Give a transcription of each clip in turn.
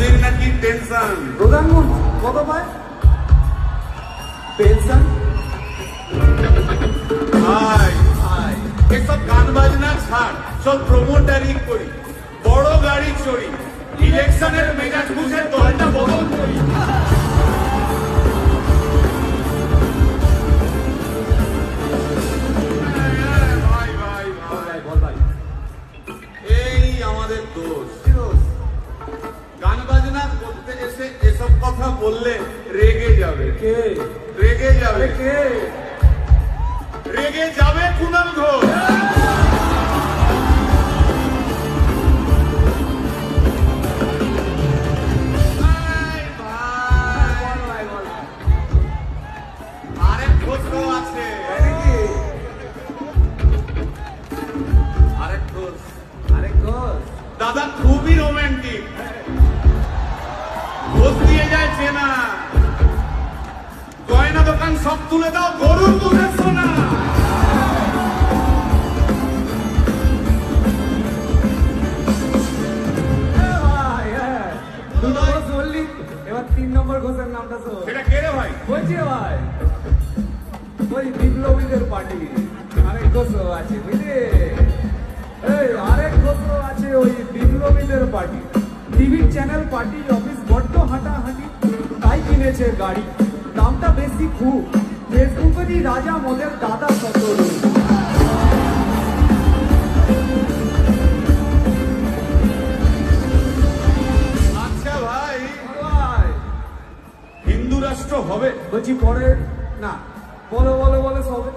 মোদির নাকি টেনশন প্রধানমন্ত্রী কত পায় ভাই এসব গান বাজনা ছাড় সব প্রমোটারি করি। বড় গাড়ি চড়ি ইলেকশনের মেজাজ বুঝে দলটা বদল করি। ভাই ভাই ভাই ভাই বল এই আমাদের দোষ। করতে এসে এসব কথা বললে রেগে যাবে। কে? রেগে যাবে। কে? রেগে যাবে কুণাল ঘোষ। ভাই, ভাই, বল সব তুলে দাও গরুর দুধের সোনা ঘোষ এবার তিন নম্বর ঘোষের নামটা শোন। কে রে ভাই? বলছি ভাই। ওই বিপ্লবীদের পার্টি। আরেক ঘোষও আছে বুঝলি? এই আরেক ঘোষও আছে ওই বিপ্লবীদের পার্টি। টিভির চ্যানেল পার্টি অফিস বড্ড হাঁটাহাঁটি তাই কিনেছে গাড়ি। দামটা বেশি খুব। ফেসবুকেরই রাজা মদের দাদা সতরু। আচ্ছা ভাই ভাই হিন্দু রাষ্ট্র হবে। বলছি পরে না বলো বলো বলো সবে।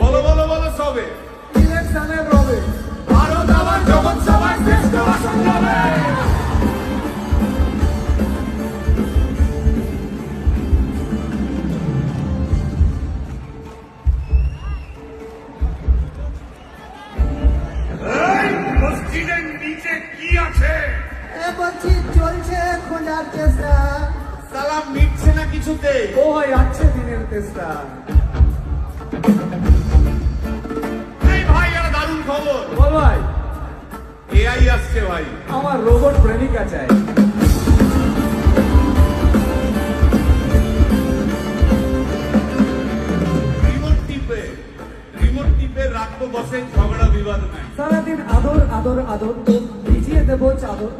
বলো বলো বলো সবে। ইলেকশনের রবে। ভারত আবার জগৎ সভায় শ্রেষ্ঠ আসন যাবে চলছে খোঁজার চেষ্টা। সালাম মিটছে না কিছুতে? আছে দিনের ভাই একটা দারুণ খবর। বল ভাই। এআই আসছে ভাই। আমার রোবট প্রেমিকা চাই। রিমোট টিপে রিমোট টিপে রাখব বসে ঝগড়া বিবাদ নাই। সারাদিন আদর আদর আদর ভিজিয়ে দেবো চাদর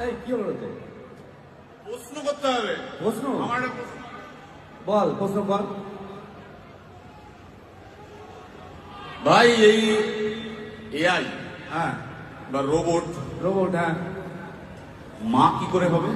এই কি হলো তো প্রশ্ন করতে হবে। প্রশ্ন? আমার একটা প্রশ্ন। বল প্রশ্ন বল ভাই এই এআই হ্যাঁ। বা রোবট রোবট হ্যাঁ। মা কি করে হবে?